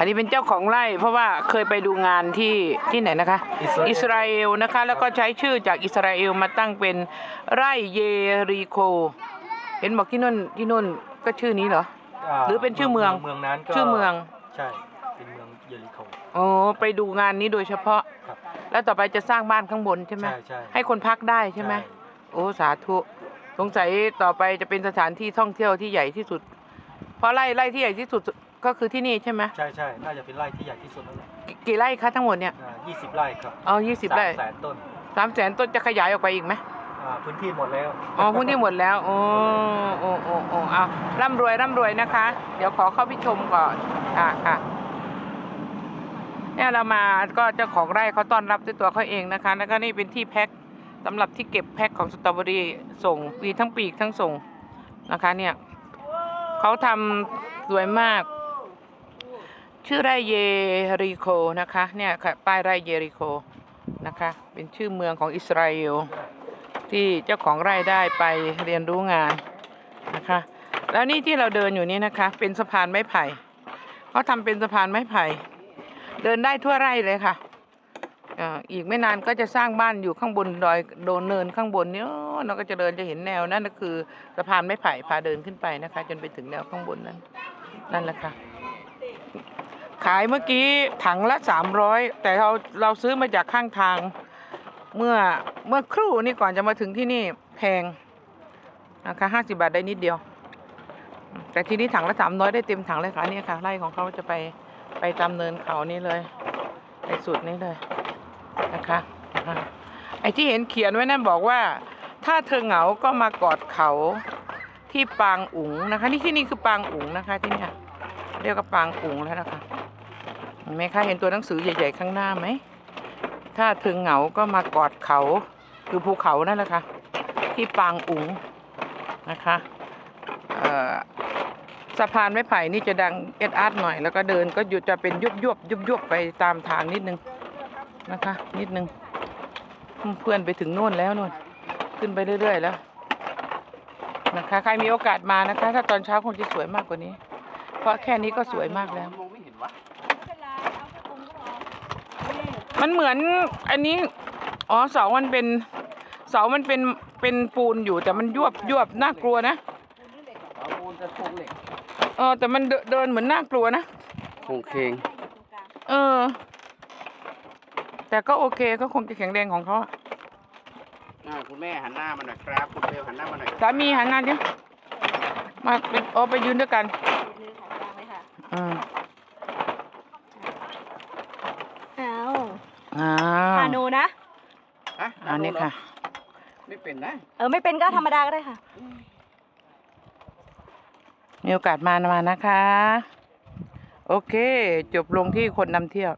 อันนี้เป็นเจ้าของไร่ เพราะว่าเคยไปดูงานที่ที่ไหนนะคะ อิสราเอลอิสราเอลนะคะ แล้วก็ใช้ชื่อจากอิสราเอลมาตั้งเป็นไร่เยริโค เห็นบอกที่นู่นที่นู่นก็ชื่อนี้เหรอ หรือเป็นชื่อเมืองเมืองนั้นก็ชื่อเมืองใช่เป็นเมืองเยริโคโอ้ไปดูงานนี้โดยเฉพาะ ครับ แล้วต่อไปจะสร้างบ้านข้างบนใช่ไหมใช่ใช่ให้คนพักได้ใช่ไหมโอ้สาธุสงสัยต่อไปจะเป็นสถานที่ท่องเที่ยวที่ใหญ่ที่สุด เพราะไร่ไร่ที่ใหญ่ที่สุด ก็คือที่นี่ใช่ไหมใช่ใช่น่าจะเป็นไร่ที่ใหญ่ที่สุดแล้วแหละกี่กี่ไร่คะทั้งหมดเนี่ยยี่สิบไร่ครับเอายี่สิบไร่สามแสนต้นสามแสนต้นจะขยายออกไปอีกไหมอ่าพื้นที่หมดแล้วอ๋อพื้นที่หมดแล้วโอ้โอ้โอ้โอ้เอาร่ำรวยร่ำรวยนะคะ เดี๋ยวขอเข้าไปชมก่อนค่ะค่ะเนี่ยเรามาก็เจ้าของไร่เขาต้อนรับด้วยตัวเขาเองนะคะ แล้วก็นี่เป็นที่แพ็คสำหรับที่เก็บแพ็คของสตรอเบอรี่ส่งปีทั้งปีกทั้งส่งนะคะเนี่ยเขาทำสวยมาก ชื่อไรเยริโคนะคะเนี่ยค่ะป้ายไรเยริโคนะคะเป็นชื่อเมืองของอิสราเอลที่เจ้าของไร่ได้ไปเรียนรู้งานนะคะ แล้วนี่ที่เราเดินอยู่นี่นะคะ เป็นสะพานไม้ไผ่เขาทำเป็นสะพานไม้ไผ่ เดินได้ทั่วไร่เลยค่ะอ่ออีกไม่นานก็จะสร้างบ้านอยู่ข้างบนดอยโดนเนินข้างบนเนี่ยเราก็จะเดินจะเห็นแนวนั่นก็คือสะพานไม้ไผ่พาเดินขึ้นไปนะคะ จนไปถึงแนวข้างบนนั้นนั่นแหละค่ะ ขายเมื่อกี้ถังละสามร้อยแต่เราเราซื้อมาจากข้างทาง เมื่อเมื่อครู่นี่ก่อนจะมาถึงที่นี่แพงนะคะห้าสิบาทได้นิดเดียว แต่ทีนี้ถังละสามร้อยได้เต็มถังเลยค่ะนี่ค่ะไร่ของเขาจะไปไปตามเนินเขานี่เลยไปสุดนี้เลยนะคะนะคะไอ้ที่เห็นเขียนไว้นั่นบอกว่า ถ้าเธอเหงาก็มากอดเขาที่ปางอุ๋งนะคะ นี่ที่นี่คือปางอุ๋งนะคะที่เนี่ย เรียกว่าปางอุ๋งแล้วนะคะเห็นไหมคะเห็นตัวหนังสือใหญ่ ๆ ข้างหน้าไหม ถ้าถึงเหงาก็มากอดเขาคือภูเขานั่นแหละค่ะที่ปางอุ๋งนะคะสะพานไม้ไผ่นี่จะดังเอ็ดอาร์ตหน่อย แล้วก็เดินก็หยุดจะเป็นยุบยุบยุบยุบไปตามทางนิดนึงนะคะ นิดนึงเพื่อนไปถึงโน่นแล้วนู่นขึ้นไปเรื่อย ๆ แล้วนะคะ ใครมีโอกาสมานะคะ ถ้าตอนเช้าคงจะสวยมากกว่านี้ เพราะแค่นี้ก็สวยมากแล้ว มองไม่เห็นวะมันเหมือนอันนี้ อ๋อเสามันเป็นเสามันเป็นเป็นปูนอยู่แต่มันยวบยวบน่ากลัวนะเอาปูนจะโครงเหล็กเออแต่มันเดินเดินเหมือนน่ากลัวนะ โครงเคงเออ แต่ก็โอเคก็คงจะแข็งแรงของเขาอะอ่าคุณแม่หันหน้ามาหน่อยครับคุณเบลหันหน้ามาหน่อยสามีหันหน้าดิมาเป็นโอไปยืนด้วยกันอืม เอา อ่าพานูนะฮะอันนี้ค่ะ ไม่เป็นนะ เออไม่เป็นก็ธรรมดาก็ได้ค่ะ มีโอกาสมามานะคะ โอเค จบลงที่คนนำเที่ยว